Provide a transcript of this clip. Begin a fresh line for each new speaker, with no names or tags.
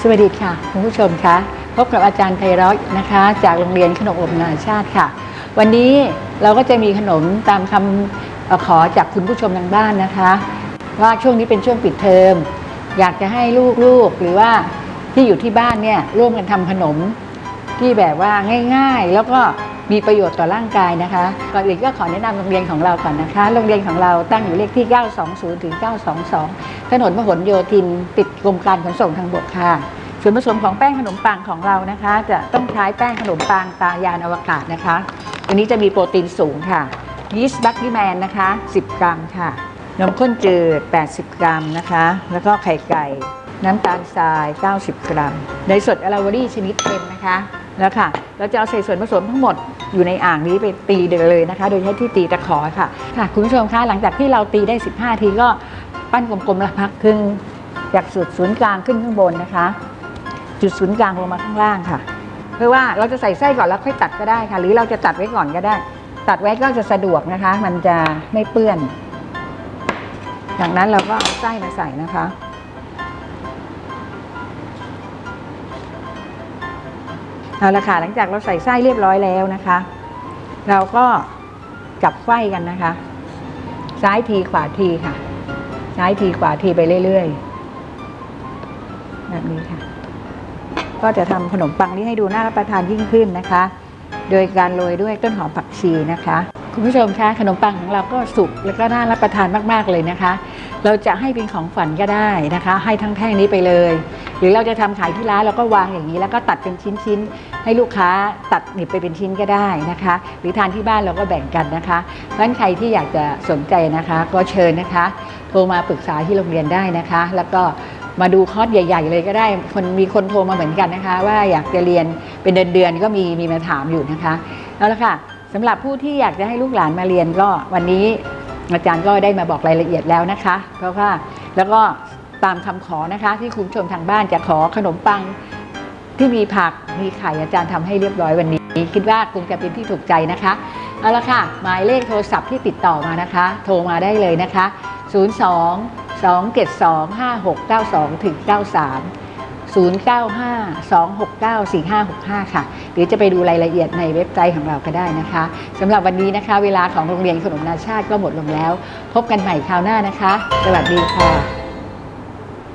สวัสดีค่ะคุณผู้ชมคะพบกับอาจารย์ไพเราะนะคะ จากโรงเรียนขนมอบนานาชาติค่ะ วันนี้เราก็จะมีขนมตามคำขอจากคุณผู้ชมทางบ้านนะคะ ว่าช่วงนี้เป็นช่วงปิดเทอม อยากจะให้ลูกๆหรือว่าที่อยู่ที่บ้านเนี่ยร่วมกันทำขนมที่แบบว่าง่าย ๆ แล้วก็ มีประโยชน์ต่อร่างกายนะคะก่อนอื่นก็ขอแนะนำโรงเรียนของเราก่อนนะคะ โรงเรียนของเราตั้งอยู่เลขที่ 920ถึง922 ถนนพหลโยธิน ติดกรมการขนส่งทางบกค่ะส่วนผสมของแป้งขนมปังของเรานะคะ จะต้องใช้แป้งขนมปังตายานอวกาศนะคะตัวนี้จะมีโปรตีนสูงค่ะยีสต์บัคกี้แมนนะคะ 10 กรัมค่ะนมข้นจืด 80 กรัมนะคะ แล้วก็ไข่ไก่ น้ำตาลทราย 90 กรัมเนสดอลาวารี่ชนิดเค็มนะคะ แล้วค่ะเราจะเอาใส่ส่วนผสมทั้งหมดอยู่ในอ่างนี้ไปตีเลยนะคะ โดยใช้ที่ตีตะขอค่ะค่ะคุณผู้ชมคะหลังจากที่เราตีได้ 15 ทีก็ปั้นกลมๆละพักครึ่งจากสุดศูนย์กลางขึ้นข้างบนนะคะ จุดศูนย์กลางลงมาข้างล่างค่ะ เพื่อว่าเราจะใส่ไส้ก่อนแล้วค่อยตัดก็ได้ค่ะ หรือเราจะตัดไว้ก่อนก็ได้ ตัดไว้ก็จะสะดวกนะคะ มันจะไม่เปื้อนจากนั้นเราก็เอาไส้มาใส่นะคะ เอาละค่ะหลังจากเราใส่ไส้เรียบร้อยแล้วนะคะ เราก็จับไส้กันนะคะ ซ้ายทีขวาทีค่ะ ซ้ายทีขวาทีไปเรื่อยๆแบบนี้ค่ะ ก็จะทำขนมปังนี้ให้ดูน่ารับประทานยิ่งขึ้นนะคะ โดยการโรยด้วยต้นหอมผักชีนะคะ คุณผู้ชมคะขนมปังของเราก็สุกแล้วก็น่ารับประทานมากๆเลยนะคะ เราจะให้เป็นของฝันก็ได้นะคะ ให้ทั้งแท่งนี้ไปเลย หรือเราจะทำขายที่ร้านเราก็วางอย่างนี้ แล้วก็ตัดเป็นชิ้นๆ ให้ลูกค้าตัดหนิบไปเป็นชิ้นก็ได้นะคะ หรือทานที่บ้านเราก็แบ่งกันนะคะเพราะฉะนั้นใครที่อยากจะสนใจนะคะ ก็เชิญนะคะ โทรมาปรึกษาที่โรงเรียนได้นะคะ แล้วก็มาดูคอร์สใหญ่ ๆ เลยก็ได้ คนมีคนโทรมาเหมือนกันนะคะ ว่าอยากจะเรียนเป็นเดือนๆก็มีมีมาถามอยู่นะคะเอาละค่ะสำหรับผู้ที่อยากจะให้ลูกหลานมาเรียนก็วันนี้อาจารย์ก็ได้มาบอกรายละเอียดแล้วนะคะ เพราะว่าแล้วก็ ตามคำขอนะคะ ที่คุณชมทางบ้านจะขอขนมปังที่มีผักมีไข่อาจารย์ทำให้เรียบร้อยวันนี้ คิดว่าคงจะเป็นที่ถูกใจนะคะเอาละค่ะ หมายเลขโทรศัพท์ที่ติดต่อมานะคะ โทรมาได้เลยนะคะ 02 272 5692ถึง93 095 269 4565 ค่ะ หรือจะไปดูรายละเอียดในเว็บไซต์ของเราก็ได้นะคะสำหรับวันนี้นะคะ เวลาของโรงเรียนขนมนาชาติก็หมดลงแล้ว พบกันใหม่คราวหน้านะคะ สวัสดีค่ะ